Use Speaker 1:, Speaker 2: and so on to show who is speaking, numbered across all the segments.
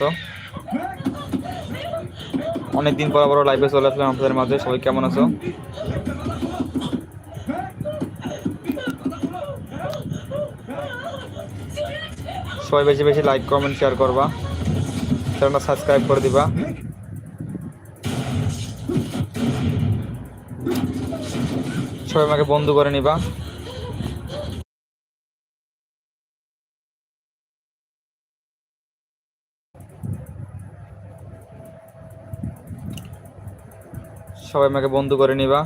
Speaker 1: তো? অনেকদিন পর আবার লাইভে চলে আসলাম আপনাদের মাঝে, সবাই কেমন আছো? সবাই বেশি বেশি লাইক কমেন্ট শেয়ার করবা। চ্যানেলটা সাবস্ক্রাইব করে দিবা। সবাই আমাকে বন্ধু করে নিবা। সবাই আমাকে বন্ধু করে নিবা।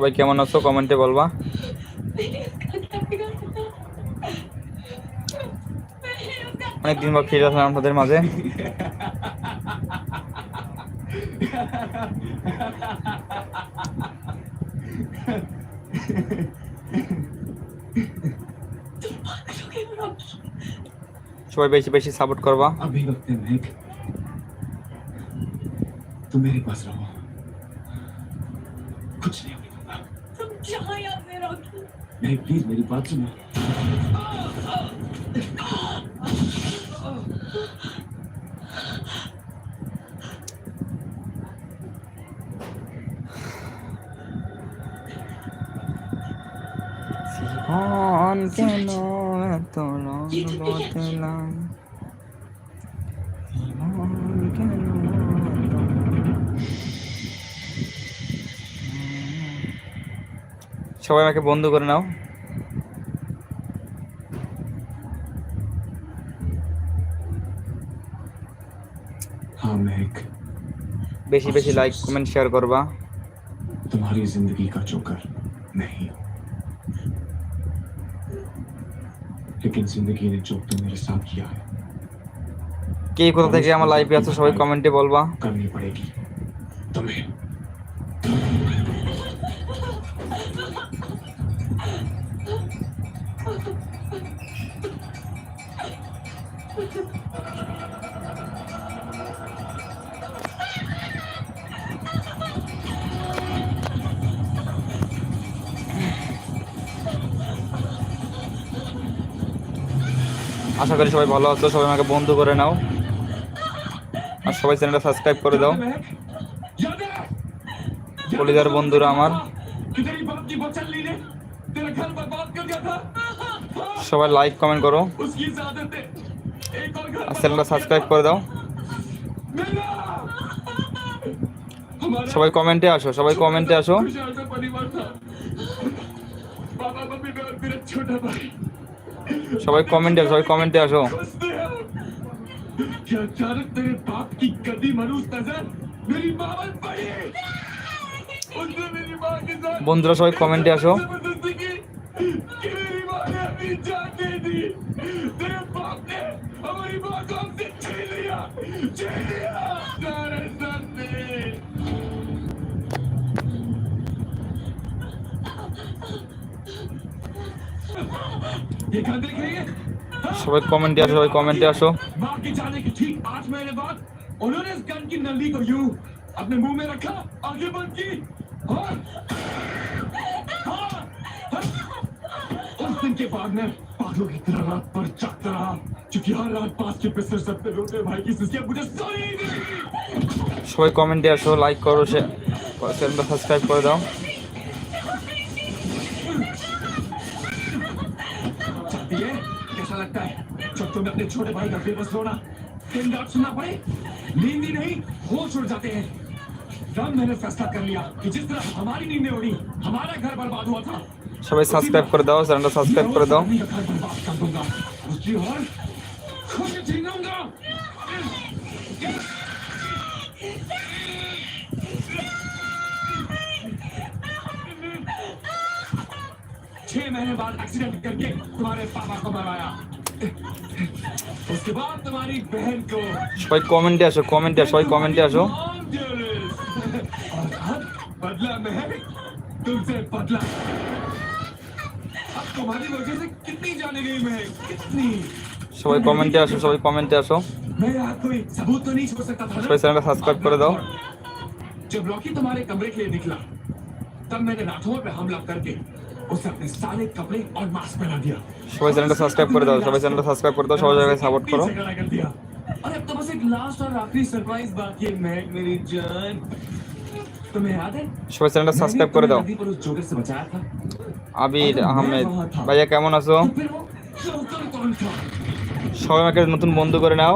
Speaker 1: সবাই কেমন আছো? কমেন্টে বলবা। অনেক দিন বা ফিরে আসলাম আপনাদের মাঝে। সবাই বেশি বেশি সাপোর্ট করবা।
Speaker 2: তুমি পাশ রাখো नहीं प्लीज़ मेरी बात सुनो।
Speaker 1: कौन के नो तो लो সবাই আমাকে বন্ধু করে নাও
Speaker 2: हाँ महक
Speaker 1: বেশি বেশি লাইক কমেন্ট শেয়ার করবা
Speaker 2: तुम्हारी जिंदगी का जोकर नहीं हूं लेकिन जिंदगी ने जो तुम मेरे साथ किया है
Speaker 1: কে কোথা থেকে আমার লাইভে আছো সবাই কমেন্টে বলবা
Speaker 2: करनी पड़ेगी
Speaker 1: আশা করি সবাই ভালো আছো, সবাই আমাকে বন্ধু করে নাও। আর সবাই চ্যানেলটা সাবস্ক্রাইব করে দাও। কলিজার বন্ধুরা আমার। সবাই লাইক কমেন্ট করো। আর চ্যানেলটা সাবস্ক্রাইব করে দাও। সবাই কমেন্টে আসো, সবাই কমেন্টে আসো।
Speaker 2: বাবা বাবা ছোট ভাই।
Speaker 1: সবাই কমেন্টে সবাই কমেন্টে আসো
Speaker 2: खुश थे हम क्या अचानक तेरे बाप की गदी मरूज नजर मेरी माँ पर पड़ी उसने मेरी माँ के साथ
Speaker 1: বন্ধুরা সবাই কমেন্টে আসো
Speaker 2: जबरदस्ती की कि मेरी माँ ने अपनी जान दे दी तेरे बाप ने हमारी माँ को हमसे छीन लिया छीन लिया
Speaker 1: সবাই কমেন্টে আসো সবাই কমেন্টে আসো
Speaker 2: माँ के जाने के ठीक आठ महीने बाद उन्होंने इस गन की नली को यूं अपने मुंह में रखा आगे बंद की हाँ? हाँ? हाँ? उस दिन के बाद मैं पागलों की तरह रात पर जागता रहा क्योंकि हर रात पास के बिस्तर से अपने रोते भाई की सिस्कियां मुझे सोई ही नहीं
Speaker 1: সবাই কমেন্টে আসো লাইক করো সে চ্যানেলটা সাবস্ক্রাইব করে দাও
Speaker 2: ये कैसा लगता है। जब तुम्हें अपने छोटे भाई का फ़ेमस रोना। तीन रात सुनना पड़े नींद ही नहीं होश उड़ जाते हैं। तब मैंने फैसला कर लिया कि जिस तरह हमारी नींदें उड़ी हमारा घर बर्बाद हुआ था।
Speaker 1: सभी सब्सक्राइब कर
Speaker 2: दो सरेंडर सब्सक्राइब कर दो। उसकी और खुश छीनूँगा छह महीने बाद एक्सीडेंट करके तुम्हारे पापा को मरवाया उसके बाद तुम्हारी बहन को
Speaker 1: সবাই কমেন্টে আসো কমেন্টে আসো সবাই কমেন্টে আসো
Speaker 2: तमाम terrorists। और अब बदला महक तुमसे बदला अब तुम्हारी वजह से कितनी जाने गई महक कितनी
Speaker 1: সবাই কমেন্টে আসো সবাই কমেন্টে আসো
Speaker 2: मैं यहाँ कोई सबूत तो नहीं छोड़ सकता था ना?
Speaker 1: সবাই চ্যানেলটা সাবস্ক্রাইব করে দাও
Speaker 2: जब रॉकी तुम्हारे कमरे के लिए निकला तब मैंने राठौर पे हमला करके उसे अपने सारे कपड़े और मास्क पहना दिया
Speaker 1: সবাই চ্যানেলটা সাবস্ক্রাইব করে দাও সবাই চ্যানেলটা সাবস্ক্রাইব করে দাও সবাই সবাই সাপোর্ট করো
Speaker 2: पीछे खड़ा कर दिया और अब तो बस एक लास्ट और आखिरी सरप्राइज बाकी है महक मेरी जान तुम्हें याद है
Speaker 1: সবাই চ্যানেলটা
Speaker 2: मैंने
Speaker 1: সাবস্ক্রাইব করে দাও
Speaker 2: तुम्हें नदी पर उस जोकर से बचाया था
Speaker 1: আবির আহমেদ ভাইয়া কেমন আছো
Speaker 2: तो फिर वो जोकर कौन था
Speaker 1: সবাই আমাকে নতুন বন্ধু করে নাও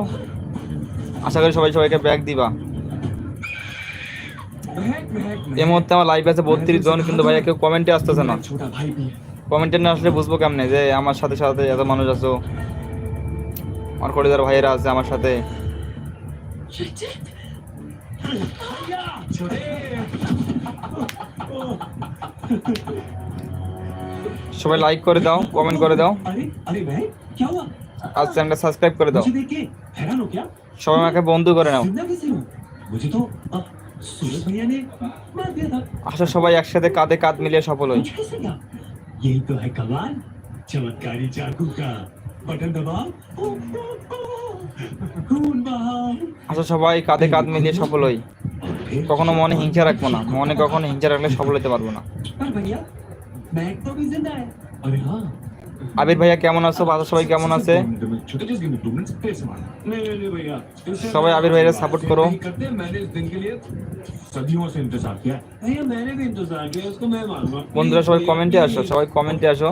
Speaker 1: আশা করি সবাই সবাইকে ব্যাগ দিবা
Speaker 2: महक महक
Speaker 1: এই মুহূর্তে আমার লাইভ আছে বত্রিশ জন, কিন্তু ভাইয়া কেউ কমেন্টে আসতেছে না। কমেন্টে না আসলে বুঝব কেমনে যে আমার সাথে সাথে এত মানুষ আছো, আমার কলেজার ভাইয়েরা আছে আমার সাথে। সবাই লাইক করে দাও কমেন্ট করে দাও। আজ চ্যানেলটা সাবস্ক্রাইব করে দাও। সবাই আমাকে বন্ধু করে নাও।
Speaker 2: जिंदा कैसे हो मुझे तो अ, सूरज भैया ने मार दिया था
Speaker 1: আসো সবাই একসাথে कांधे कांध मिलिए सफल হই
Speaker 2: मुझे कैसे क्या यही तो है कमाल चमत्कारी चाकू का बटन दबाओ खून बहाओ
Speaker 1: আসো সবাই কাঁধে কাঁধ মিলিয়ে সফল হই
Speaker 2: और फिर
Speaker 1: কখনো মনে হিংসা রাখবো না মনে কখনো হিংসা রাখলে সফল হতে পারবো না আবির ভাইয়া কেমন আছো? বাজার সবাই কেমন আছে? সবাই আবির ভাইয়া সাপোর্ট করো। বন্ধুরা, সবাই কমেন্টে আসো, সবাই কমেন্টে আসো।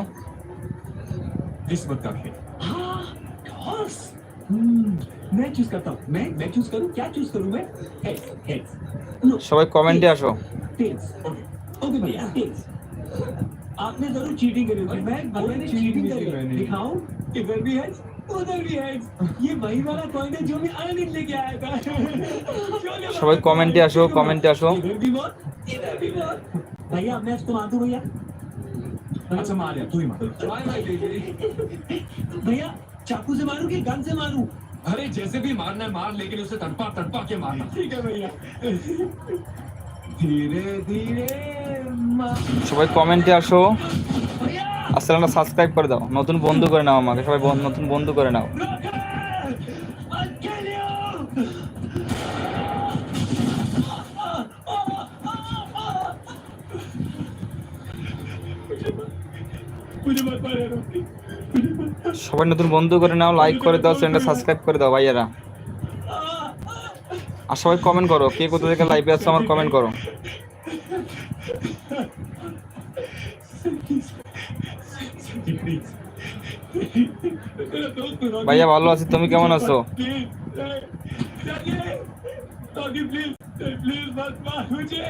Speaker 1: সবাই কমেন্টে আসো।
Speaker 2: ওকে ভাইয়া आपने जरूर चीटिंग करी होगी मैं मैंने चीटिंग करी है दिखाऊं इधर भी है उधर भी है ये वही वाला कॉइन है जो मैं अनिल लेके आया था
Speaker 1: সবাই কমেন্টে আসো কমেন্টে আসো
Speaker 2: इधर भी मौत इधर भी मौत भैया मैं इसको मार दूं भैया अच्छा मार या तू ही मार भैया चाकू से मारूं कि गन से मारूं अरे जैसे भी मारना है मार लेकिन उसे तड़पा तड़पा के मारना ठीक है भैया धीरे धीरे मार
Speaker 1: সবাই কমেন্টে আসো। আর চ্যানেলটা সাবস্ক্রাইব করে দাও। নতুন বন্ধু করে নাও আমাকে। সবাই নতুন বন্ধু করে নাও। সবাই নতুন বন্ধু করে নাও লাইক করে দাও, চ্যানেলটা সাবস্ক্রাইব করে দাও, ভাইয়ারা। আর সবাই কমেন্ট করো কে কোথা থেকে লাইভে আসছো আমার কমেন্ট করো ভাইয়া ভালো আছি তুমি কেমন আছো
Speaker 2: प्लीज मत मार मुझे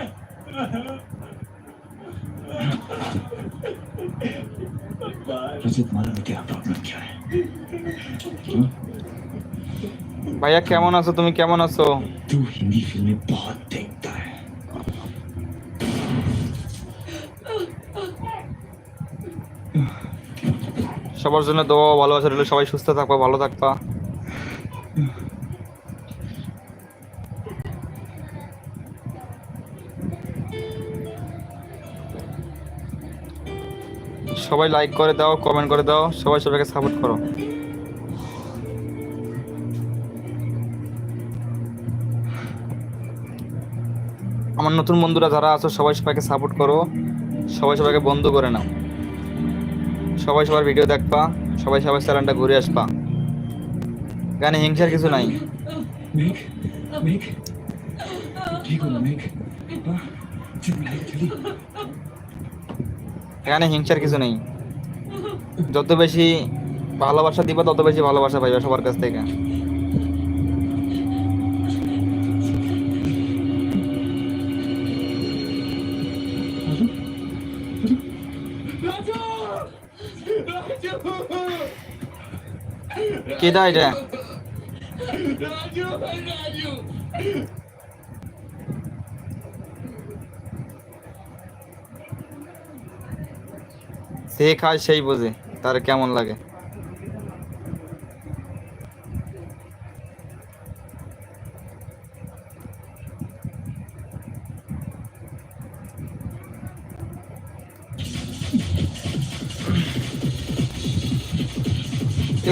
Speaker 2: रजत मालूम है तेरा प्रॉब्लम क्या है
Speaker 1: ভাইয়া, কেমন আছো? তুমি কেমন আছো? সবার জন্য দোয়া ভালোবাসা রইল। সবাই সুস্থ থাকবা, ভালো থাকবা। সবাই লাইক করে দাও কমেন্ট করে দাও। সবাই সবাইকে সাপোর্ট করো। আমার নতুন বন্ধুরা যারা আছো সবাই সবাইকে সাপোর্ট করো। সবাই সবাইকে বন্ধ করে নাও। সবাই সবার ভিডিও দেখবা সবাই সবাই চ্যানেলটা ঘুরে আসবা। গানে হিংসার কিছু নাই। এখানে হিংসার কিছু নেই। যত বেশি ভালোবাসা দিবা তত বেশি ভালোবাসা পাইবা সবার কাছ থেকে। কেডা এটা? সে খায় সেই বোঝে তার কেমন লাগে?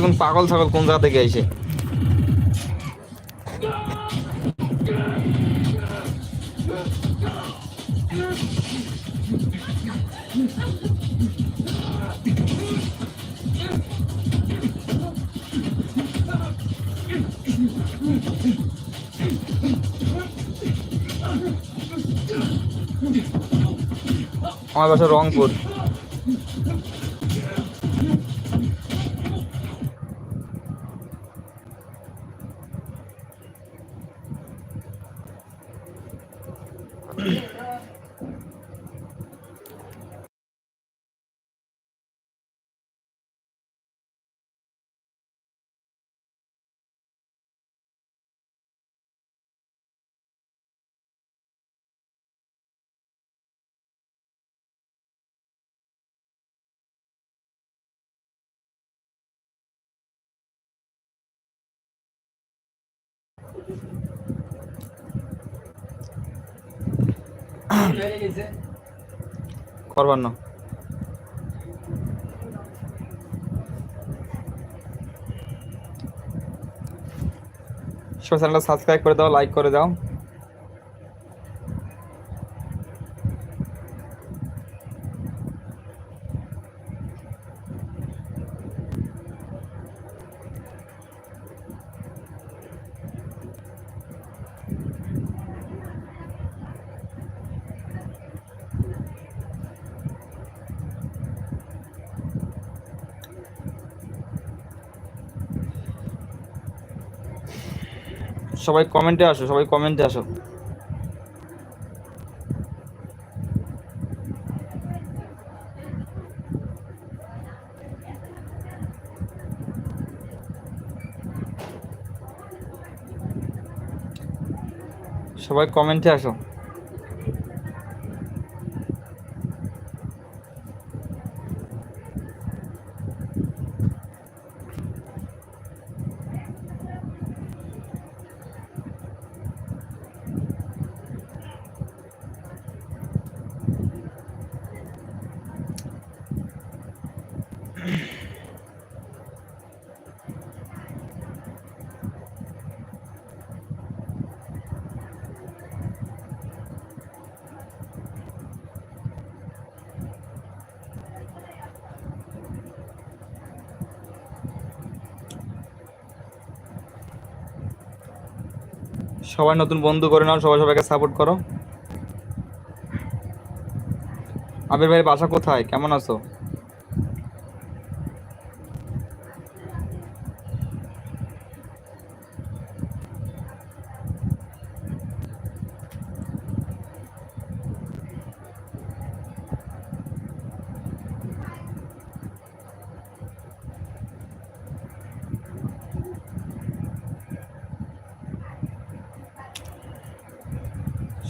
Speaker 1: কোন পাগল ছাগল কোন জায়গা থেকে আইছে। আমার বাসা রংপুর। করবার না চ্যানেলটা সাবস্ক্রাইব করে দাও লাইক করে দাও। সবাই কমেন্টে আসো সবাই কমেন্টে আসো। সবাই কমেন্টে আসো। সবাই নতুন বন্ধু করে নাও, সবাই সবাইকে সাপোর্ট করো। আবির ভাই, বাসা কোথায়? কেমন আছো?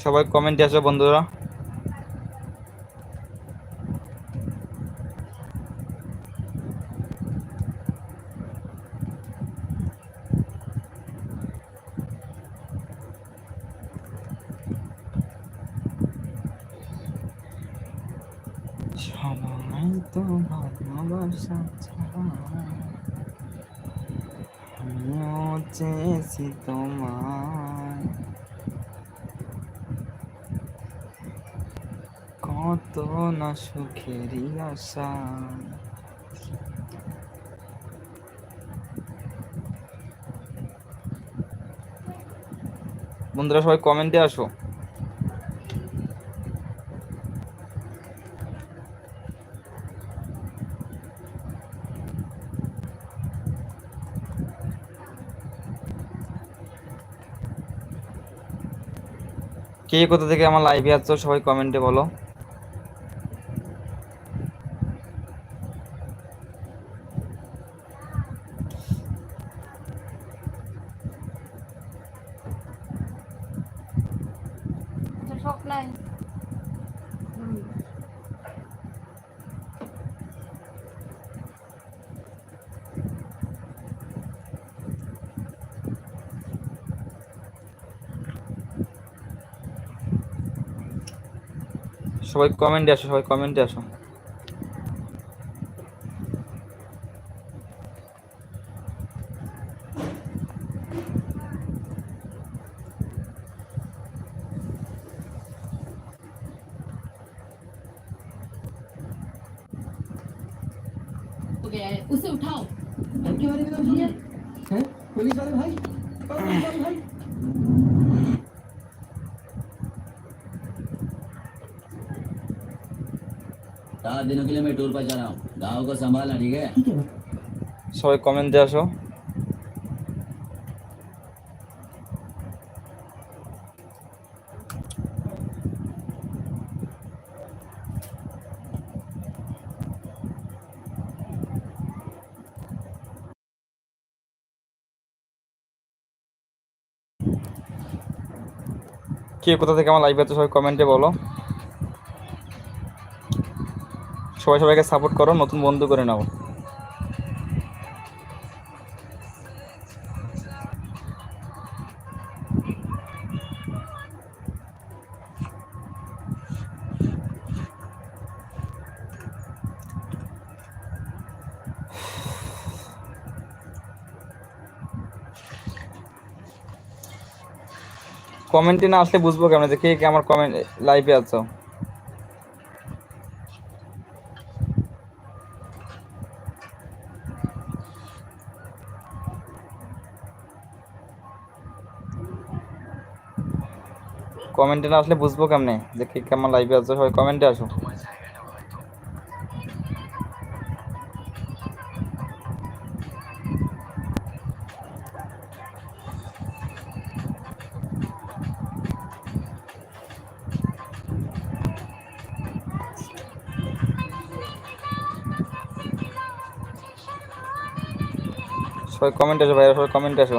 Speaker 1: সবাই কমেন্টে আসো বন্ধুরা। চেয়েছি তোমায়। কত না সুখেরই আশা। বন্ধুরা, সবাই কমেন্টে আসো। কে কোথা থেকে আমার লাইভে আছো সবাই কমেন্টে বলো।
Speaker 3: স্বপ্নায়
Speaker 1: সবাই কমেন্টে আসো সবাই কমেন্টে আসো।
Speaker 4: हो गया है उसे उठाओ घर
Speaker 5: के बारे में तो भैया है पुलिस वाले भाई पुलिस वाले भाई
Speaker 6: सात दिनों के लिए मैं टूर पर जा रहा हूँ गाँव को संभालना ठीक है
Speaker 1: सबाई कमेंट दिए আসো কে কোথা থেকে আমার লাইভ সবাই কমেন্টে বলো। সবাই সবাইকে সাপোর্ট করো, নতুন বন্ধু করে নাও। কমেন্টে না আসলে বুঝব কেমন? যে কে কে আমার কমেন্ট লাইভে আছো? কমেন্টে না আসলে বুঝব কেমনে? দেখি কে কেমন লাইভে আছো, সবাই কমেন্টে আসো। সবাই কমেন্ট আসো ভাইরা সবাই কমেন্ট আসো